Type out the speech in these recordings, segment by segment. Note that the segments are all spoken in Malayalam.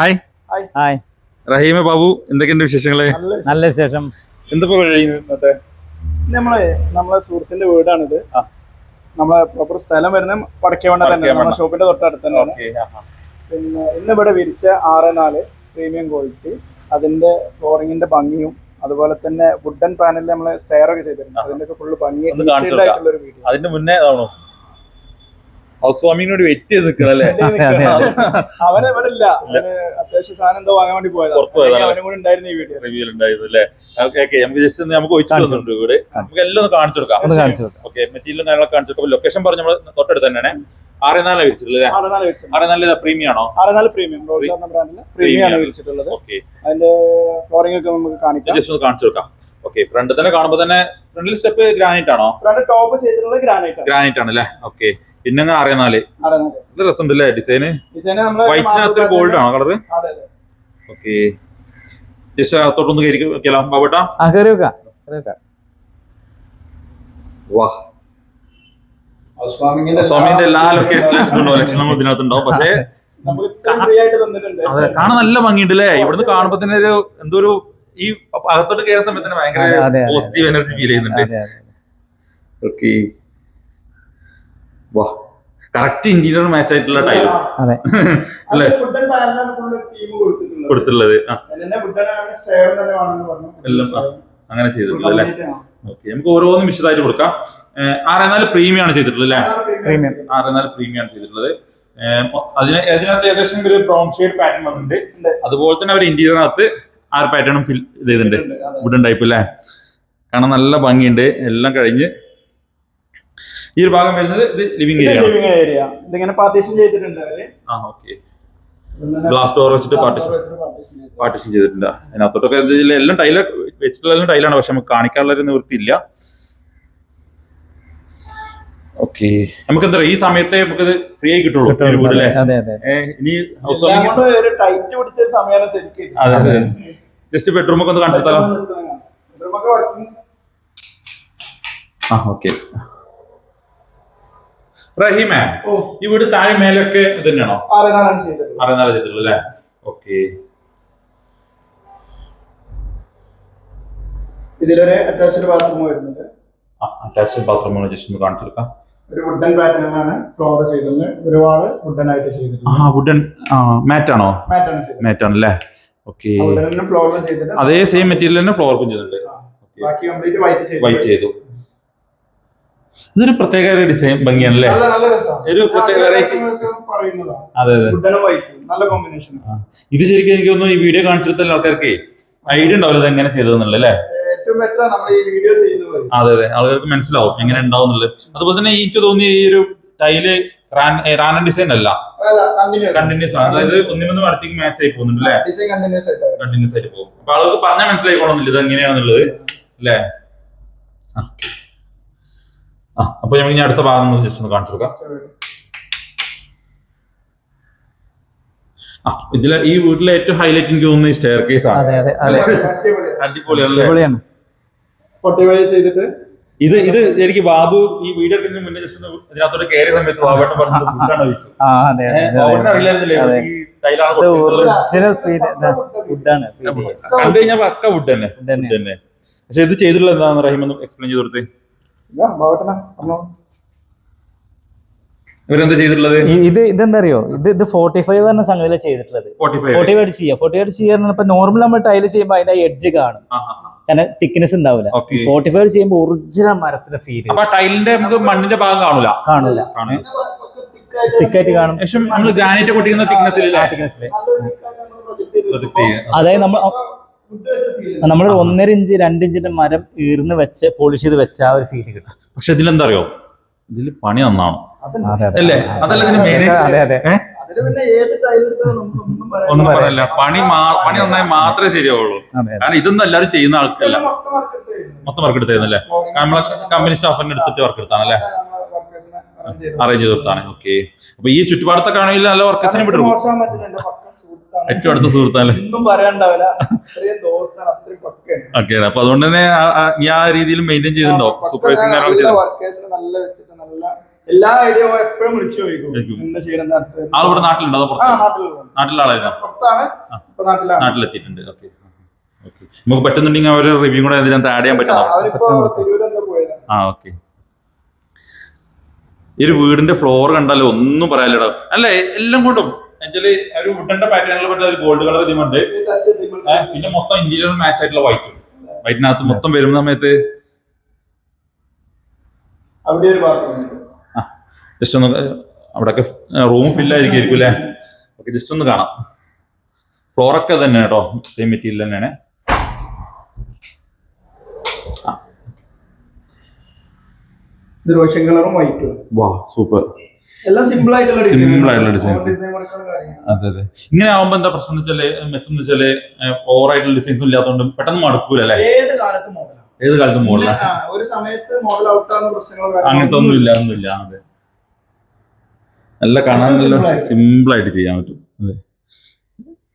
ഹായ് ഹായ് റഹീമ ബാബു എന്തൊക്കെയുണ്ട് വിശേഷങ്ങൾ? നല്ല വിശേഷം. എന്തിപ്പോ കഴിയുന്നത് നമ്മളെ നമ്മളെ സുഹൃത്തിന്റെ വീടാണിത്. നമ്മളെ പ്രോപ്പർ സ്ഥലം വരുന്ന പടക്കേവണ്ണ തന്നെ. നമ്മുടെ ഷോപ്പിന്റെ തൊട്ടടുത്ത് തന്നെയാണ് പിന്നെ ഇന്ന് ഇവിടെ വിരിച്ച ആറ് നാല് പ്രീമിയം ക്വാളിറ്റി അതിന്റെ ഫ്ലോറിങ്ങിന്റെ ഭംഗിയും അതുപോലെ തന്നെ വുഡൻ പാനലിൽ നമ്മൾ സ്റ്റെയർ ഒക്കെ ചെയ്തിട്ടുണ്ട്. അതിന്റെ ഒക്കെ ഫുള്ള് ഭംഗി ആയിട്ടുള്ള ഒരു വീഡിയോ അതിന്റെ മുന്നേ ആണോ ഹൗസ് വാമിങ്ങിനോട് വെയിറ്റ് ചെയ്ത് നിൽക്കണല്ലേ അവന് ഇവിടെ ഇല്ല. അത്യാവശ്യം സാധനം എന്തോ വാങ്ങാൻ വേണ്ടി പോയത്. ഉണ്ടായിരുന്നു റിവ്യൂ ഉണ്ടായത് അല്ലേ? ഓക്കെ നമുക്ക് ജസ്റ്റ് നമുക്ക് ഒഴിച്ചു തന്നിട്ടുണ്ട് വീട് നമുക്ക് എല്ലാം ഒന്ന് കാണിച്ചു കൊടുക്കാം. ഒന്ന്. ഓക്കെ മെറ്റീരിയലും കാര്യങ്ങളൊക്കെ കാണിച്ചു കൊടുക്കാം. ലൊക്കേഷൻ പറഞ്ഞ നമ്മൾ തൊട്ടടുത്ത് തന്നെയാണ്. ആറ് നാല് വിരിച്ചിട്ടുള്ളത് അല്ലേ പ്രീമിയം. ആണോ ആറ് നാല് പ്രീമിയം പ്രീമിയാണ് വിരിച്ചിട്ടുള്ളത് ഓക്കെ. അതിന്റെ ഫ്ലോറിംഗ് ഒക്കെ നമുക്ക് കാണിക്കാം. ജസ്റ്റ് ഒന്ന് കാണിച്ചു കൊടുക്കാം. ഓക്കെ ഫ്രണ്ട് തന്നെ കാണുമ്പോൾ തന്നെ ഫ്രണ്ടിൽ സ്റ്റെപ്പ് ഗ്രാനൈറ്റ് ആണോ? ഫ്രണ്ട് ടോപ്പ് ചെയ്തിട്ടുള്ളത് ഗ്രാനൈറ്റ് ഗ്രാനൈറ്റ് ആണ് അല്ലേ ഓക്കെ. പിന്നെ അങ്ങ് നല്ല രസം ഉണ്ടല്ലേ നാല് ഇത് രസമുണ്ട് അല്ലേ ഡിസൈന് വൈറ്റിനകത്ത് ഗോൾഡ് ആണോ കളർ അതെ അതെ. ഓക്കെ. ജസ്റ്റ് അകത്തോട്ടൊന്ന് കയറി വെക്കലാം ബാബട്ടാ? കയറി വെക്കാം. സ്വാമിന്റെ എല്ലാ ലക്ഷണങ്ങളും ഇതിനകത്തുണ്ടാവും പക്ഷേ നമുക്ക് ഇത്രയും ആയിട്ട് തന്നിട്ടുണ്ട്. അതെ കാണാൻ നല്ല ഭംഗിയുണ്ട് അല്ലേ ഇവിടുന്ന് കാണുമ്പോ തന്നെ ഒരു എന്തോ ഒരു ഈ അകത്തോട്ട് കയറുന്ന സമയത്ത് ഭയങ്കര പോസിറ്റീവ് എനർജി ഫീൽ ചെയ്യുന്നുണ്ട്. അതെ അതെ. ഓക്കെ. വാ. കറക്റ്റ് ഇന്റീരിയർ മാച്ച് ആയിട്ടുള്ള ടൈൽ അതെ. അല്ലേ? കൊടുത്തിട്ടുള്ളത്. എല്ലാം. അങ്ങനെ ചെയ്തിട്ടുള്ളത് അല്ലേ? ഓക്കെ നമുക്ക് ഓരോന്നും വിശദമായിട്ട് കൊടുക്കാം. ആറേനാല് പ്രീമിയം ആണ് ചെയ്തിട്ടുള്ളത് അല്ലേ? പ്രീമിയം. ആറേനാല് പ്രീമിയം ആണ് ചെയ്തിട്ടുള്ളത് അതിന് അതിനകത്ത് ഏകദേശം ഒരു ബ്രൗൺ ഷെയ്ഡ് പാറ്റേൺ വന്നിട്ടുണ്ട്. ഉണ്ട്. അതുപോലെ തന്നെ അവർ ഇന്റീരിയറിനകത്ത് ആ പാറ്റേണും ഫിൽ ചെയ്തിട്ടുണ്ട്. വുഡൻ ടൈപ്പ് അല്ലേ? കാണാൻ നല്ല ഭംഗിയുണ്ട്. എല്ലാം കഴിഞ്ഞ് ഈ ഒരു ഭാഗം വരുന്നത് ഇത് ലിവിംഗ് ഏരിയ ലിവിംഗ് ഏരിയ ഇതിങ്ങനെ പാർട്ടീഷൻ ചെയ്തിട്ടുണ്ട് അവർ. ആ ഓക്കെ ഗ്ലാസ് ഡോർ വെച്ചിട്ട് പാർട്ടീഷൻ പാർട്ടീഷൻ ചെയ്തിട്ടുണ്ട്. അതിനകത്തോട്ടൊക്കെ എല്ലാം ടൈൽ വെച്ചിട്ടുള്ള എല്ലാം ടൈലാണ് പക്ഷെ നമുക്ക് കാണിക്കാനുള്ള ഒരു നിവൃത്തിയില്ല. ഓക്കെ നമുക്ക് എന്താ ഈ സമയത്തെ നമുക്ക് ഫ്രീ ആയി കിട്ടുള്ളൂ. ഒരു വീട് അല്ലേ അതെ അതെ. ഇനി ഹൗസ് അതെ അതെ. ജസ്റ്റ് ബെഡ്റൂം ഒക്കെ ഒന്ന് കാണിച്ചു തരാം. ആ ഓക്കെ റഹീമേ ഈ വീട് താഴെ മേലൊക്കെ ഇത് തന്നെയാണോ? അറിയുന്നാലും ചെയ്തിട്ടുള്ളൂ അല്ലേ? ഓക്കെ. ഇതിലൊരു അറ്റാച്ച്ഡ് ബാത്റൂം വരുന്നുണ്ട്. അറ്റാച്ച്ഡ് ബാത്റൂം ജസ്റ്റ് ഒന്ന് കാണിച്ചു കൊടുക്കാം ഒരു വുഡൻ പാറ്റേണിലാണ് ഫ്ലോർ ചെയ്തത്. ഒരു വാൾ വുഡൻ ആയിട്ട് ആ ചെയ്തിട്ടുണ്ട് വുഡൻ മാറ്റ് ആണോ? മാറ്റ് ആണ് അല്ലേ? ഓക്കെ. ഫ്ലോറിൽ ചെയ്തിട്ട് അതേ സെയിം മെറ്റീരിയൽ തന്നെ ഫ്ലോർക്കും ചെയ്തിട്ടുണ്ട്. ബാക്കി കംപ്ലീറ്റ് വൈറ്റ് ചെയ്തു. ഇതൊരു പ്രത്യേക ഡിസൈൻ ഭംഗിയാണ് അല്ലേ ഒരു പ്രത്യേക അതെ അതെ. നല്ല കോമ്പിനേഷൻ ഇത് ശരിക്കും എനിക്ക് തോന്നുന്നു ഈ വീഡിയോ കാണിച്ചിടത്തുള്ള ആൾക്കാർക്ക് ഐഡിയ ഉണ്ടാവില്ല ഇത് എങ്ങനെ ചെയ്തതെന്നുള്ളത് അല്ലേ? ചെയ്യുന്നത് അതെ അതെ. ആൾക്കാർക്ക് മനസ്സിലാവും എങ്ങനെ ഉണ്ടാവുന്നുള്ളത്. അതുപോലെ തന്നെ എനിക്ക് തോന്നി ഈ ഒരു ടൈൽ റാനൻ ഡിസൈൻ അല്ല. കണ്ടിന്യൂസ് ആണ്. അതായത് ഒന്നിമൊന്നും അടുത്തേക്ക് മാച്ച് ആയി പോകുന്നുണ്ട് അല്ലേ? കണ്ടിന്യൂസ് ആയിട്ട് വരും. കണ്ടിന്യൂസ് ആയിട്ട് പോകും. അപ്പൊ ആളുകൾക്ക് പറഞ്ഞാൽ മനസ്സിലായിക്കോളുന്നില്ല ഇത് എങ്ങനെയാണെന്നുള്ളത് അല്ലേ? ആ. അപ്പൊ ഞങ്ങൾ ഇനി അടുത്ത ഭാഗം ജസ്റ്റ് ഒന്ന് കാണിച്ചു കൊടുക്കാം. ആ ഇതിലെ ഈ വീട്ടിലെ ഏറ്റവും ഹൈലൈറ്റ് എനിക്ക് തോന്നുന്നത് ഈ സ്റ്റെയർ കേസ് ആണ്. അതെ അതെ അതെ. അടിപൊളിയാണ്. ചെയ്തിട്ട്? ഇത് ഇത് എനിക്ക് ബാബു ഈ വീഡിയോ എടുക്കുന്നതിന് മുന്നേ ജസ്റ്റ് ഒന്ന് ഇതിനകത്തോട്ട് കയറിയ സമയത്ത് ബാബേട്ടൻ പറഞ്ഞത് ഫുഡാണ് ചോദിച്ചു അറിയില്ലായിരുന്നില്ലേ. ഈ ടൈലാണ് കണ്ടു കഴിഞ്ഞാൽ പക്ക വുഡ് തന്നെ. തന്നെ. പക്ഷെ ഇത് ചെയ്തിട്ടുള്ള എന്താണെന്ന് റഹീം ഒന്ന് എക്സ്പ്ലെയിൻ ചെയ്ത് കൊടുത്തേ. ഇവരെന്താ ചെയ്തിട്ടുള്ളത്? ഇത് ഇതെന്താ അറിയോ ഇത് ഇത് ഫോർട്ടി ഫൈവ് പറഞ്ഞ സംഗതിയിലാണ് ചെയ്തിട്ടുള്ളത്. ഫോർട്ടി ഫൈവ് ചെയ്യാം. ഫോർട്ടി ഫൈവ് ചെയ്യാൻ ഇപ്പൊ നോർമൽ നമ്മൾ ടൈൽ ചെയ്യുമ്പോൾ അതിന്റെ എഡ്ജ് കാണും. കാരണം തിക്നെസ് ഉണ്ടാവില്ല. ഫോർട്ടി ഫൈവ് ചെയ്യുമ്പോൾ ഒറിജിനൽ മരത്തിന്റെ ഫീൽ ടൈലിന്റെ നമുക്ക് മണ്ണിന്റെ ഭാഗം കാണൂല? കാണൂല. തിക്കായിട്ട് കാണും. പക്ഷെ നമ്മൾ ഗ്രാനൈറ്റ് പൊട്ടിക്കുന്ന തിക്നെസ്സിൽ. അതായത് നമ്മൾ നമ്മൾ ഒന്നര ഇഞ്ച് രണ്ട് ഇഞ്ചിന്റെ മരം ഈർന്ന് വെച്ച് പോളിഷ് ചെയ്ത് വെച്ച ആ ഒരു ഫീൽ കിട്ടും. പക്ഷെ ഇതിലെന്താ അറിയോ? ഇതിൽ പണി നന്നാണ് അല്ലേ? അതല്ല ഇതിന് മെയിൻ അതെ അതെ. ഒന്നും പറയല്ല. പണി പണി നന്നായി മാത്രമേ ശരിയാവുള്ളൂ. കാരണം ഇതൊന്നും എല്ലാരും ചെയ്യുന്ന ആൾക്കല്ല. മൊത്തം വർക്ക് എടുത്തായിരുന്നല്ലേ? നമ്മളെ കമ്പനി സ്റ്റാഫിന്റെ എടുത്തിട്ട് വർക്ക് എടുത്താണല്ലേ. അറേഞ്ച് ചെയ്ത് കൊടുത്താണ്. ഓക്കെ അപ്പൊ ഈ ചുറ്റുപാടത്തൊക്കെ ആണെങ്കിൽ നല്ല വർക്കേഴ്സിനെ എനിക്ക് ഏറ്റവും അടുത്ത സുഹൃത്താണ് ഓക്കെ അപ്പൊ അതുകൊണ്ട് തന്നെ ആ- ആ- നീ ആ രീതിയിൽ മെയിന്റെയിൻ ചെയ്തിട്ടുണ്ടോ? സൂപ്പർവൈസിംഗ് എല്ലാ ഐഡിയ എപ്പോഴും വിളിച്ചു ആൾ ഇവിടെ നാട്ടിലുണ്ടോ? നാട്ടിലാണ്. നാട്ടിലെത്തിയിട്ടുണ്ട്. ഓക്കെ. നമുക്ക് പറ്റുന്നുണ്ടെങ്കിൽ അവർ റിവ്യൂ കൂടെ അതിനകത്ത് ആഡ് ചെയ്യാൻ പോയത്. ആ ഓക്കെ. ഈ ഒരു വീടിന്റെ ഫ്ലോർ കണ്ടാലും ഒന്നും പറയാനില്ലടാ. അല്ലേ? എല്ലാം കൊണ്ടും. എന്നുവെച്ചാൽ ഒരു വുഡന്റെ പാറ്റേണുകൾ പറ്റുന്ന ഒരു ഗോൾഡ് കളർ ഇതിമുണ്ട് ഈ ടച്ച് ഇതിമ്മൽ പിന്നെ മൊത്തം ഇന്റീരിയർ മാച്ച് ആയിട്ടുള്ള വൈറ്റ് വൈറ്റിനകത്ത് മൊത്തം വരുന്ന സമയത്ത് അവിടെ ഒരു ബാത്റൂം ജസ്റ്റ് ഒന്ന് അവിടെയൊക്കെ റൂം ഫില്ലായിരിക്കും അല്ലേ? ഓക്കെ ജസ്റ്റ് ഒന്ന് കാണാം. ഫ്ലോറൊക്കെ തന്നെ കേട്ടോ സെയിം മെറ്റീരിയൽ തന്നെയാണ്. ഇത് റോഷൻ കളറും വൈറ്റും വാ സൂപ്പർ സിമ്പിൾ ആയിട്ടുള്ള അതെ അതെ. ഇങ്ങനെ ആവുമ്പോ എന്താ പ്രശ്നം വെച്ചാൽ മെച്ചം എന്ന് വെച്ചാൽ ഓവർ ആയിട്ടുള്ള ഡിസൈൻസും ഇല്ലാത്തതുകൊണ്ട് പെട്ടെന്ന് മടുക്കൂല അല്ലേ? ഏത് കാലത്ത് മോഡലാണ് ഏത് കാലത്തും മുകളില ഒരു സമയത്ത് മോഡൽ ഔട്ട് ആവുന്ന പ്രശ്നങ്ങളോ അങ്ങനത്തെ ഒന്നും ഇല്ല. ഒന്നും ഇല്ല അതെ. നല്ല കാണാൻ ഏറ്റവും നല്ല simple ആയിട്ട്. സിമ്പിൾ ആയിട്ട് ചെയ്യാൻ പറ്റും അതെ.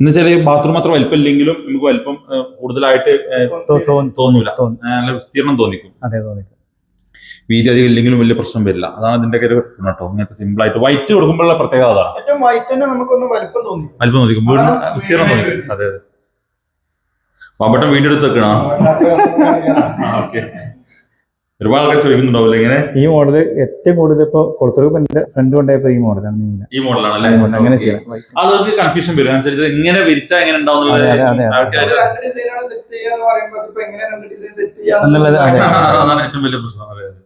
എന്ന് വെച്ചാൽ ബാത്റൂം അത്ര വലിപ്പം ഇല്ലെങ്കിലും നമുക്ക് വലിപ്പം കൂടുതലായിട്ട് തോന്നൂല. നല്ല വിസ്തീർണം തോന്നിക്കും. അതെ തോന്നി വീതി അധികം ഇല്ലെങ്കിലും വലിയ പ്രശ്നം വരില്ല. അതാണ് ഇതിന്റെ ഒക്കെ ഒരു കേട്ടോ. ഇങ്ങനത്തെ സിമ്പിൾ ആയിട്ട് വൈറ്റ് കൊടുക്കുമ്പോഴുള്ള പ്രത്യേകത അതാണ്. ഏറ്റവും വൈറ്റ് തന്നെ നമുക്കൊന്ന് വലിപ്പം തോന്നി. വലിപ്പം തോന്നിക്കും. വീടിന് വിസ്തീർണം തോന്നി അതെ അതെ. പാമ്പട്ടം വീഡിയോ എടുത്ത് വെക്കണോ? ഓക്കെ. ഒരുപാട് ആൾക്കാർ ചോദിക്കുന്നുണ്ടാവില്ല ഇങ്ങനെ? ഈ മോഡൽ ഏറ്റവും കൂടുതൽ ഇപ്പൊ കൊടുത്തു എന്റെ ഫ്രണ്ട് കൊണ്ടായപ്പോ ഈ മോഡലാണ് ഈ മോഡലാണ് അങ്ങനെ. ചെയ്യാം. ആളുകൾക്ക് കൺഫ്യൂഷൻ വരും. അനുസരിച്ച് ഇങ്ങനെ വിരിച്ചാൽ എങ്ങനെ ഉണ്ടാവും എന്നുള്ളത് അതെ. അതാണ് ഏറ്റവും വലിയ പ്രശ്നം. അതെ അതെ.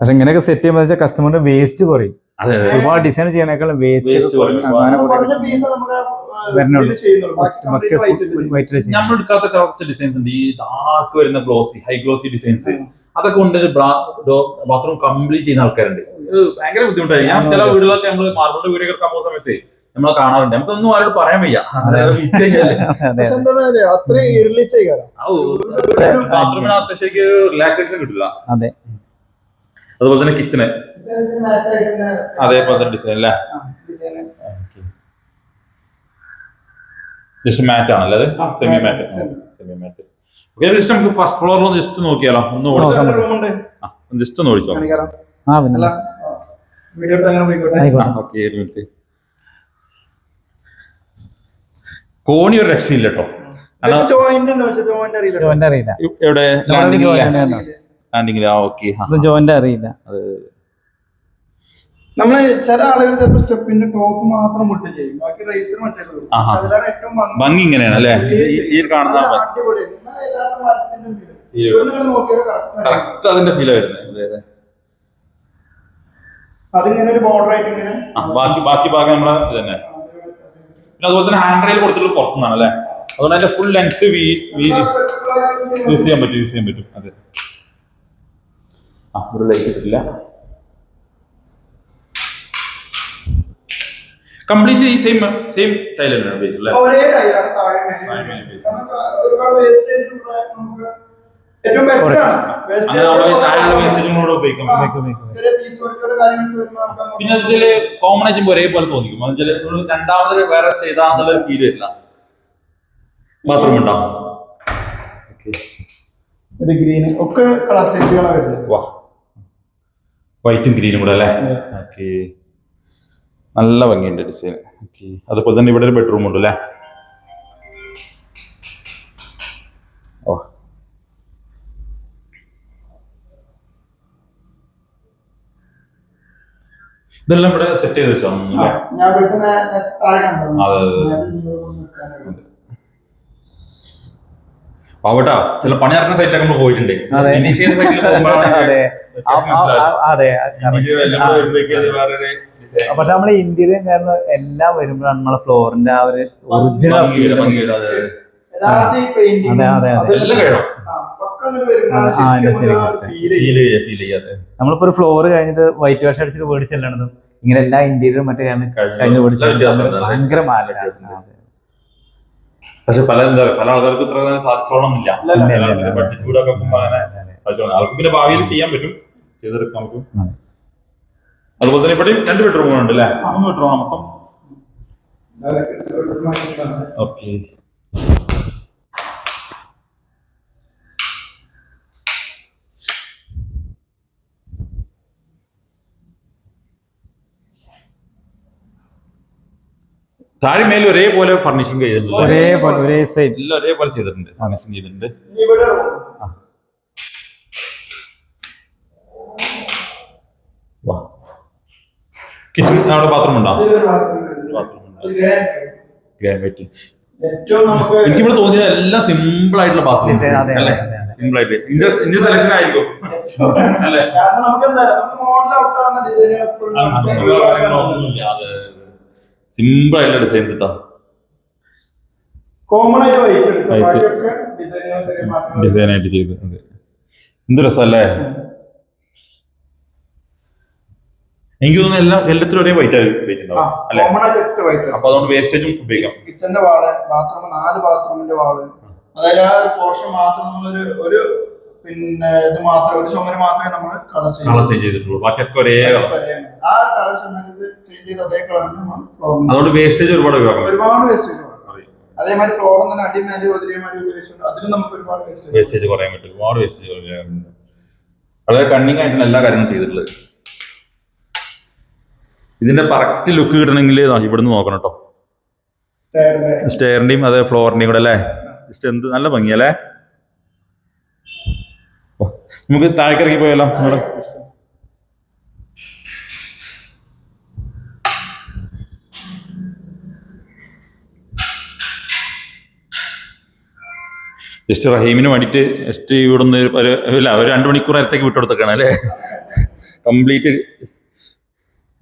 പക്ഷെ ഇങ്ങനെയൊക്കെ സെറ്റ് ചെയ്യുമ്പോൾ വെച്ചാൽ കസ്റ്റമറിന്റെ വേസ്റ്റ് കുറയും. ഒരുപാട് ഡിസൈൻ ചെയ്യണേക്കാളും വേസ്റ്റ് നമ്മൾ എടുക്കാത്ത കുറച്ച് ഡിസൈൻസ് ഉണ്ട്. ഈ ഡാർക്ക് വരുന്ന ഗ്ലോസി ഹൈ ഗ്ലോസി ഡിസൈൻസ് അതൊക്കെ കൊണ്ട് ബാത്റൂം കംപ്ലീറ്റ് ചെയ്യുന്ന ആൾക്കാരുണ്ട്. ഭയങ്കര ബുദ്ധിമുട്ടായി. ഞാൻ ചില വീടുകളൊക്കെ നമ്മൾ മാർബിളിന്റെ വീടൊക്കെ എടുക്കാൻ പോകുന്ന സമയത്ത് നമ്മൾ കാണാറുണ്ട്. നമുക്കൊന്നും ആരോട് പറയാൻ വയ്യ. ബാത്റൂമിനകത്ത് ശരിക്കും റിലാക്സേഷൻ കിട്ടില്ല അതെ. അതുപോലെ തന്നെ കിച്ചണ് അതേപോലെ തന്നെ ഡിസൈൻ അല്ലേ? ജസ്റ്റ് മാറ്റ് ആണല്ലേ അത്? Semi matte. Semi matte okay just നമുക്ക് ഫസ്റ്റ് ഫ്ലോറിൽ ഒന്ന് ജസ്റ്റ് നോക്കിയാലോ ഒന്ന് ഓടിച്ചോ. ജസ്റ്റ് ഒന്ന് ഓടിച്ചോ. ഓക്കെ ഒരു മിനിറ്റ് കോണി ഒരു രക്ഷയില്ല കേട്ടോ. എവിടെ? ലാൻഡിംഗിൽ ആ ഓക്കെ ജോയിന്റ് അറിയില്ല. നമ്മൾ ചില ആളുകൾ ചിലപ്പോ സ്റ്റെപ്പിന്റെ ടോപ്പ് മാത്രം മുട്ട് ചെയ്യും. ബാക്കി റൈസർ മറ്റേ ആഹാ. അതിലാണ് ഏറ്റവും ഭംഗി. ഇങ്ങനെയാണ് അല്ലേ? ഈ- കാണുന്ന. കറക്റ്റ് അതിന്റെ ഫീൽ വരുന്നത്. അതെ അതെ. അതിങ്ങനെ ഒരു ബോർഡർ ആയിട്ട് ഇങ്ങനെ ആ, ബാക്കി ബാക്കി ഭാഗം നമ്മളെ ഇത് തന്നെ. പിന്നെ അതുപോലെ തന്നെ ഹാൻഡ് റെയിൽ കൊടുത്തിട്ട് പുറത്തുനിന്നാണ് അല്ലേ? അതുകൊണ്ട് അതിന്റെ ഫുൾ ലെങ്ത് വീ യൂസ് ചെയ്യാൻ പറ്റും യൂസ് ചെയ്യാൻ പറ്റും. അതെ. ആ ഇവിടെ ലൈറ്റ് ഇട്ടിട്ടില്ല. കംപ്ലീറ്റ് ഈ സെയിം സെയിം ടൈൽ തന്നെയാണ് ഉപയോഗിച്ചത് ഒരേ ടൈലാണ് താഴെ ഒരുപാട് വേസ്റ്റേജ് നമുക്ക് ഏറ്റവും ബെറ്റർ പിന്നെ വെച്ചാൽ കോമൺ ആയിട്ട് ഒരേപോലെ തോന്നിക്കും. രണ്ടാമത് വേറെ ചെയ്താന്നുള്ള ഫീൽ വരില്ല. ബാത്റൂം ഉണ്ടോ? ഒരു ഗ്രീൻ ഒക്കെ കളർ ചേഞ്ചുകളാണ് വരുന്നത്. വാ. വൈറ്റും ഗ്രീനും കൂടെ അല്ലേ? ഓക്കെ നല്ല ഭംഗിയുണ്ട് ഡിസൈൻ ഓക്കെ അതുപോലെ തന്നെ ഇവിടെ ഒരു ബെഡ്റൂം ഉണ്ട് അല്ലേ? ഓ. ഇതെല്ലാം ഇവിടെ സെറ്റ് ചെയ്ത് വെച്ചോ? അതെ ഞാൻ വീട്ടിൽ നിന്ന് താഴെ കണ്ടത്. അതെ, അതെ, പാവട്ടാ ചില പണി നടക്കുന്ന സൈറ്റിലൊക്കെ നമ്മൾ പോയിട്ടുണ്ട്. അതെ. പക്ഷെ നമ്മളെ ഇന്ത്യയിലും കാരണം എല്ലാം വരുമ്പോഴാണ് നമ്മളെ ഫ്ലോറിന്റെ ആ ഒരു ഒറിജിനൽ. നമ്മളിപ്പോ ഒരു ഫ്ലോർ കഴിഞ്ഞിട്ട് വൈറ്റ് വാഷ് അടിച്ചിട്ട് മേടിച്ചെല്ലണതും ഇങ്ങനെ എല്ലാ ഇന്ത്യയിലും മറ്റേ കഴിഞ്ഞ- വ്യത്യാസം ഭയങ്കര മാറ്റം പക്ഷെ പല എന്താ പറയുക, പല ആൾക്കാർക്ക് ഇത്ര തന്നെ സാധിച്ചോളന്നില്ല. ബഡ്ജറ്റ് കൂടെ ഒക്കെ അങ്ങനെ അവർക്ക് പിന്നെ ഭാവിയിൽ ചെയ്യാൻ പറ്റും. ചെയ്തെടുക്കാൻ പറ്റും. അതെ. അതുപോലെ തന്നെ ഇവിടെയും രണ്ട് ബെഡ്റൂമുണ്ട് അല്ലേ? മൂന്ന് ബെഡ്റൂമാണ് മൊത്തം. ഓക്കെ താഴെ മേലെ ഒരേപോലെ ഫർണിഷിംഗ് ചെയ്തിട്ടുണ്ട്. ഒരേപോലെ ഒരേ സൈഡ് എല്ലാം ഒരേപോലെ ചെയ്തിട്ടുണ്ട്. ഫർണിഷിംഗ് ചെയ്തിട്ടുണ്ട്. കിച്ചൺ അവിടെ ബാത്റൂം ഉണ്ടോ. ബാത്റൂം ഉണ്ട്. എനിക്ക് ഇവിടെ തോന്നിയത് എല്ലാം സിമ്പിൾ ആയിട്ടുള്ള ബാത്റൂം അല്ലേ. സിമ്പിൾ ആയിട്ട്. ഇന്ത്യ ഇന്ത്യ സെലക്ഷൻ ആയിരിക്കും. അല്ലേ മോഡൽ ഔട്ട് ആവുന്ന ഡിസൈനുകൾ എപ്പോഴും സിമ്പിൾ ആയിട്ടുള്ള ഡിസൈൻസ് ഇട്ടാ. കോമൺ ആയിട്ട് ഡിസൈൻ ആയിട്ട് ചെയ്ത് അതെ. എന്ത് രസമല്ലേ? എനിക്ക് തോന്നുന്നു എല്ലാം എല്ലാത്തിലും ഒരേ വൈറ്റ് ഉപയോഗിച്ചിട്ടുണ്ടാവും അപ്പൊ അതുകൊണ്ട് വേസ്റ്റേജും ഉപയോഗിക്കാം. കിച്ചന്റെ വാൾ ബാത്റൂം നാല് ബാത്റൂമിന്റെ വാൾ. അതായത് ആ ഒരു പോർഷൻ മാത്രം നമ്മളൊരു ഒരു പിന്നെ ഇത് മാത്രം ഒരു ചുമര് മാത്രമേ നമ്മൾ കളർ കളർ ചെയ്തിട്ടുള്ളൂ. ബാക്കിയൊക്കെ ഒരേ കളർ ആ കളർ ചേഞ്ച് ചെയ്ത് അതേ കളറിന് നമ്മൾ ഫ്ലോറിംഗ് അതുകൊണ്ട് വേസ്റ്റേജ് ഒരുപാട് ഉപയോഗം. ഒരുപാട് വേസ്റ്റേജ്. അതേമാതിരി ഫ്ലോറും തന്നെ അതിലും നമുക്ക് ഒരുപാട് വേസ്റ്റേജ് വേസ്റ്റേജ് കുറയാൻ പറ്റും. ഒരുപാട് വേസ്റ്റേജ് വളരെ കണ്ണിങ് ആയിട്ടുള്ള എല്ലാ കാര്യങ്ങളും ചെയ്തിട്ടുള്ളത്. ഇതിന്റെ കറക്റ്റ് ലുക്ക് കിട്ടണമെങ്കിൽ ഇവിടുന്ന് നോക്കണം കേട്ടോ. സ്റ്റയറിന്റെ സ്റ്റെയറിന്റെയും അതെ ഫ്ലോറിന്റെയും കൂടെ അല്ലേ? ജസ്റ്റ് എന്ത് നല്ല ഭംഗിയല്ലേ? നമുക്ക് താഴേക്കിറങ്ങി പോയല്ലോ പോയാലോ നമ്മുടെ ജസ്റ്റ് റഹീമിന് വേണ്ടിയിട്ട് ജസ്റ്റ് ഇവിടുന്ന് ഒരു ഇല്ല ഒരു രണ്ട് മണിക്കൂർ നേരത്തേക്ക് വിട്ടുകൊടുത്തേക്കാണ് അല്ലേ? കംപ്ലീറ്റ്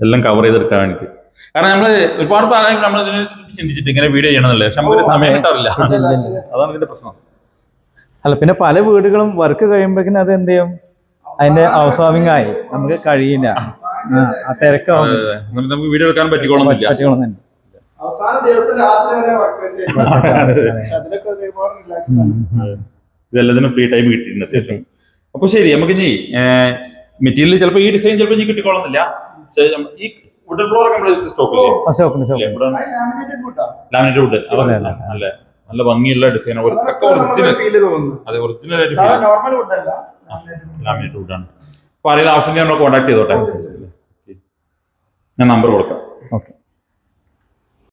എല്ലാം കവർ ചെയ്തെടുക്കാൻ വേണ്ടിയിട്ട്. കാരണം നമ്മൾ ഒരുപാട് പ്രായം നമ്മൾ ഇതിന് ചിന്തിച്ചിട്ട് ഇങ്ങനെ വീഡിയോ ചെയ്യണമെന്നല്ലേ പക്ഷെ നമുക്കൊരു സമയം കിട്ടാറില്ല. അതാണ് ഇതിന്റെ പ്രശ്നം. അല്ല പിന്നെ പല വീടുകളും വർക്ക് കഴിയുമ്പോഴേക്കും അത് എന്ത് ചെയ്യും? അതിന്റെ ഹൗസ് ആയി നമുക്ക് കഴിയില്ല. ആ, തിരക്കാവും നമുക്ക് നമുക്ക് വീഡിയോ എടുക്കാൻ പറ്റിക്കോളുന്നില്ല. പറ്റിക്കോളുന്നുണ്ട് അവസാന ദിവസം രാത്രി വരെ വർക്കേഴ്സ് അതിലൊക്കെ ഒരുപാട് റിലാക്സ് ആണ്. ഇതെല്ലാത്തിനും ഫ്രീ ടൈം കിട്ടിയിട്ടുണ്ട് അത്യാവശ്യം. അപ്പൊ ശരി നമുക്ക് ഇനി മെറ്റീരിയൽ ചിലപ്പോൾ ഈ ഡിസൈൻ ചിലപ്പോൾ ഇനി കിട്ടിക്കോളുന്നില്ല. ഈ വുഡൻ ഫ്ലോർ ഒക്കെ നമ്മൾ സ്റ്റോക്ക് ലാമിനേറ്റ് വുഡ്. നല്ല നല്ല ഭംഗിയുള്ള ഡിസൈൻ ഒറിജിനൽ അതെ ഒറിജിനൽ ആയിട്ട് ലാമിനേറ്റ് വുഡാണ് അപ്പൊ ആരെങ്കിലും ആവശ്യമെങ്കിൽ നമ്മൾ കോൺടാക്ട് ചെയ്തോട്ടെ. ഞാൻ നമ്പർ കൊടുക്കാം.